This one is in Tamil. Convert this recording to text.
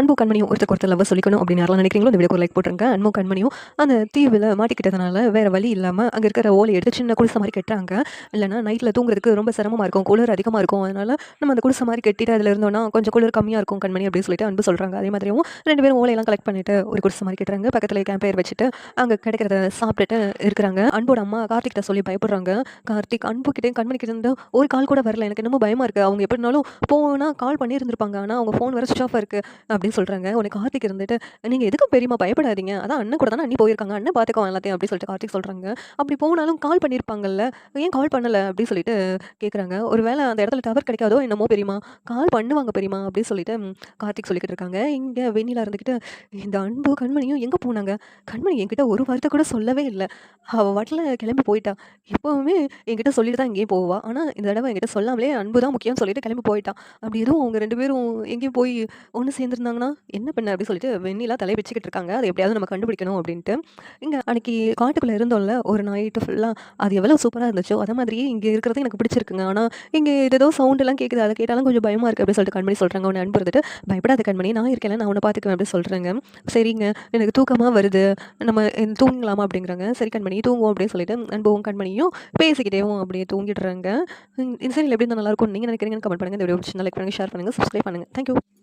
அன்பு கண்மணியும் ஒருத்தருக்கு ஒருத்தர் லவ் சொல்லிக்கணும் அப்படின்னு யாரெல்லாம் நினைக்கிறீங்களோ இந்த வீடியோக்கு லைக் போட்டுருங்க. அன்பு கண்மணியும் அந்த தீவில் மாட்டிக்கிட்டதுனால வேறு வழி இல்லாமல் அங்கே இருக்கிற ஓலை எடுத்து சின்ன குடிசை மாதிரி கட்டுறாங்க. இல்லைனா நைட்டில் தூங்குறதுக்கு ரொம்ப சிரமமாக இருக்கும் குளிர் அதிகமாக இருக்கும். அதனால் நம்ம அந்த குடிசை மாதிரி கட்டிட்டு அதில் இருந்தோம்னா கொஞ்சம் குளிர் கம்மியாக இருக்கும் கண்மணி அப்படின்னு சொல்லிட்டு அன்பு சொல்கிறாங்க அதே மாதிரியும் ரெண்டு பேரும் ஓலையெல்லாம் கலெக்ட் பண்ணிட்டு ஒரு குடிசை மாதிரி கட்டுறாங்க. பக்கத்தில் கேம்ப் பேர் வச்சுட்டு அங்கே கிடைக்கிறத சாப்பிட்டுட்டு இருக்கிறாங்க. அன்போட அம்மா கார்த்திகிட்ட சொல்லி பயப்படுறாங்க. கார்த்திக் அன்பு கிட்டே கண்மணி கிட்ட இருந்து ஒரு கால் கூட வரல. எனக்கு என்னமோ பயமாக இருக்குது அவங்க எப்படினாலும் போனால் கால் பண்ணியிருந்திருப்பாங்க. ஆனால் அவங்க ஃபோன் வர ஸ்விட்ச் ஆஃபாக இருக்குது அப்படின்னு சொல்கிறாங்க உனக்கு கார்த்திக் இருந்துட்டு நீங்கள் எதுக்கும் பெரியமா பயப்படாதீங்க. அதான் அண்ணன் கூட தானே அண்ணி போயிருக்காங்க. அண்ணன் பார்த்துக்கோ எல்லாத்தையும் அப்படின்னு சொல்லிட்டு கார்த்திக் சொல்கிறாங்க அப்படி போனாலும் கால் பண்ணியிருப்பாங்கல்ல ஏன் கால் பண்ணலை? அப்படின்னு சொல்லிட்டு கேட்குறாங்க ஒரு வேளை அந்த இடத்துல டவர் கிடைக்காதோ என்னமோ பெரியமா கால் பண்ணுவாங்க பெரியமா அப்படின்னு சொல்லிட்டு கார்த்திக் சொல்லிக்கிட்டு இருக்காங்க. இங்கே வெண்ணிலா இருந்துக்கிட்டு இந்த அன்பு கண்மணியும் எங்கே போனாங்க? கண்மணி என்கிட்ட ஒரு வார்த்தை கூட சொல்லவே இல்லை. அவள் வாட்டில் கிளம்பி போயிட்டா. எப்போவுமே என்கிட்ட சொல்லிட்டு தான் எங்கேயும் போவா. ஆனால் இந்த தடவை என்கிட்ட சொல்லாமலே அன்பு தான் முக்கியம்னு சொல்லிட்டு கிளம்பி போயிட்டான் அப்படி எதுவும் அவங்க ரெண்டு பேரும் எங்கேயும் போய் ஒன்று சேர்ந்துருந்தாங்கன்னா என்ன பண்ண அப்படின்னு சொல்லிட்டு வெண்ணிலா தலை வச்சுக்கிட்டு இருக்காங்க. அதை எப்படியாவது நம்ம கண்டுபிடிக்கணும் அப்படின்ட்டு. இங்கே அன்னைக்கு காட்டுக்குள்ளே இருந்தோம்ல ஒரு நைட்டு ஃபுல்லாக அது எவ்வளோ சூப்பராக இருந்துச்சோ அதே மாதிரியே இங்கே இருக்கிறது எனக்கு பிடிச்சிருக்குங்க. ஆனால் இங்கே ஏதோ சவுண்ட் எல்லாம் கேட்குது அதை கேட்டாலும் கொஞ்சம் பயமாக இருக்குது அப்படின்னு சொல்லிட்டு கண்மணி சொல்கிறாங்க உன்னை அன்பு இருந்துட்டு பயப்படாத கண்மணி நான் இருக்கேன் நான் உன்னை பார்த்துக்குவேன் அப்படின்னு சொல்கிறாங்க சரிங்க எனக்கு தூக்கமாக வருது. நம்ம தூங்கலாமா அப்படிங்கிறாங்க. சரி கண்மணி தூங்குவோம் அப்படின்னு சொல்லிட்டு அன்பும் கண்மணியும் பேசிக்கிட்டேவும் அப்படியே தூங்கிடுறாங்க. இந்த சரி எப்படி இருந்தால் நல்லா இருக்கும் நீங்கள் நினைக்கிறீங்கன்னு கமெண்ட் பண்ணுங்கள் இந்த வீடியோ பிடிச்சிருந்தா லைக் பண்ணுங்கள் ஷேர் பண்ணுங்கள் சப்ஸ்கிரைப் பண்ணுங்கள் தேங்க்யூ